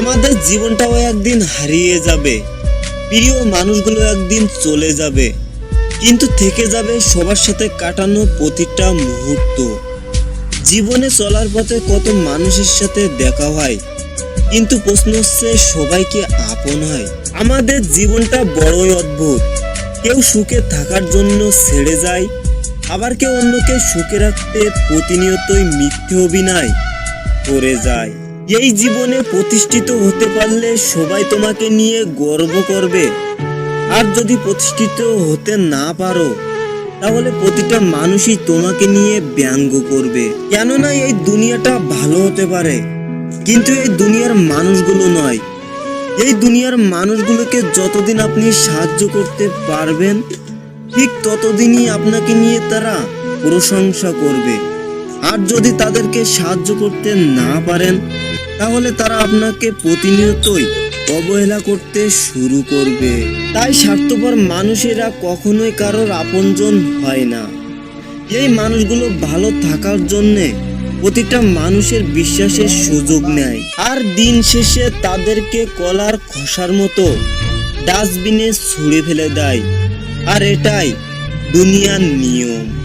আমাদের জীবনটাও একদিন হারিয়ে যাবে। প্রিয় মানুষগুলো একদিন চলে যাবে। কিন্তু থেকে যাবে সবার সাথে কাটানো প্রতিটা মুহূর্ত। জীবনে চলার পথে কত মানুষের সাথে দেখা হয়, কিন্তু প্রশ্ন হচ্ছে সবাইকে আপন হয়? আমাদের জীবনটা বড়ই অদ্ভুত। কেউ সুখে থাকার জন্য ছেড়ে যায়, আবার কেউ অন্যকে সুখে রাখতে প্রতিনিয়তই মিথ্যে অভিনয় করে যায়। এই জীবনে প্রতিষ্ঠিত হতে পারলে সবাই তোমাকে নিয়ে গর্ব করবে। আর যদি প্রতিষ্ঠিত হতে না পারো, তাহলে প্রতিটা মানুষই তোমাকে নিয়ে ব্যঙ্গ করবে। কেননা এই দুনিয়াটা ভালো হতে পারে, কিন্তু এই দুনিয়ার মানুষগুলো নয়। এই দুনিয়ার মানুষগুলোকে যতদিন আপনি সাহায্য করতে পারবেন, ঠিক ততদিনই আপনাকে নিয়ে তারা প্রশংসা করবে। আর যদি তাদেরকে সাহায্য করতে না পারেন তাহলে তারা আপনাকে প্রতিনিয়তই অবহেলা করতে শুরু করবে। তাই স্বার্থপর মানুষেরা কখনোই কারোর আপনজন হয় না। এই মানুষগুলো ভালো থাকার জন্যে প্রতিটা মানুষের বিশ্বাসের সুযোগ নেয়। আর দিন শেষে তাদেরকে কলার খসার মতো ডাস্টবিনে ছুঁড়ে ফেলে দেয়। আর এটাই দুনিয়ার নিয়ম।